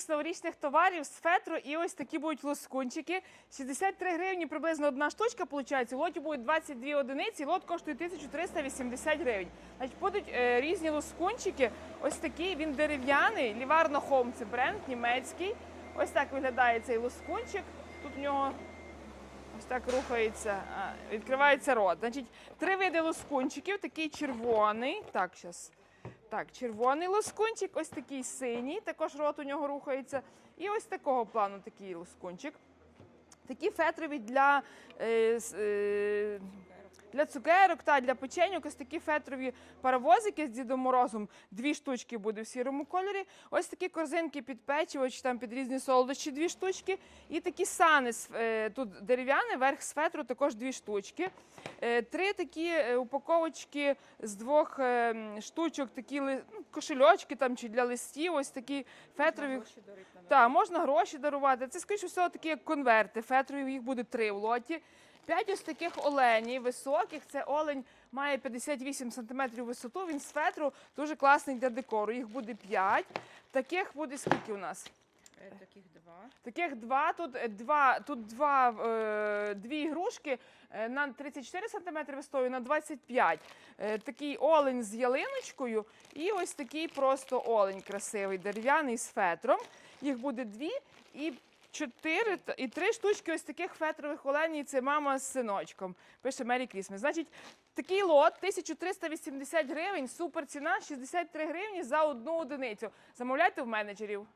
з новорічних товарів з фетру і ось такі будуть лоскунчики. 63 гривні приблизно одна штучка. В лоті буде 22 одиниці, лот коштує 1380 гривень. Значить, будуть е, різні лоскунчики. Ось такий, він дерев'яний, Ліварно Home, це бренд німецький. Ось так виглядає цей лоскунчик. Тут в нього ось так рухається, відкривається рот. Значить, три види лоскунчиків, такий червоний. Так, зараз. Так, червоний лоскунчик, ось такий синій, також рот у нього рухається. І ось такого плану такий лоскунчик. Такі фетрові для, е, е, для цукерок та для печеньок. Ось такі фетрові паровозики з Дідом Морозом. Дві штучки буде в сірому кольорі. Ось такі корзинки під печиво чи там під різні солодощі, дві штучки. І такі сани е, тут дерев'яний, верх з фетру також дві штучки. Е, Три такі е, упаковочки з двох штучок, такі ну, кошельочки там чи для листів, ось такі фетрові. Так, можна гроші дарувати. Це, скоріше всього, такі як конверти. Фетрові їх буде три в лоті. П'ять ось таких оленів високих. Це олень має 58 см висоту. Він з фетру дуже класний для декору. Їх буде п'ять. Таких буде скільки у нас? Е, Таких два. Таких два. Тут е, два, тут два, е, дві ігрушки на 34 см висотою, на 25. Е, такий олень з ялиночкою і ось такий просто олень красивий, дерев'яний з фетром. Їх буде дві і чотири і три штучки ось таких фетрових оленів. Це мама з синочком. Пише Мері Крісмес. Значить, такий лот 1380 гривень, супер ціна 63 гривні за одну одиницю. Замовляйте в менеджерів.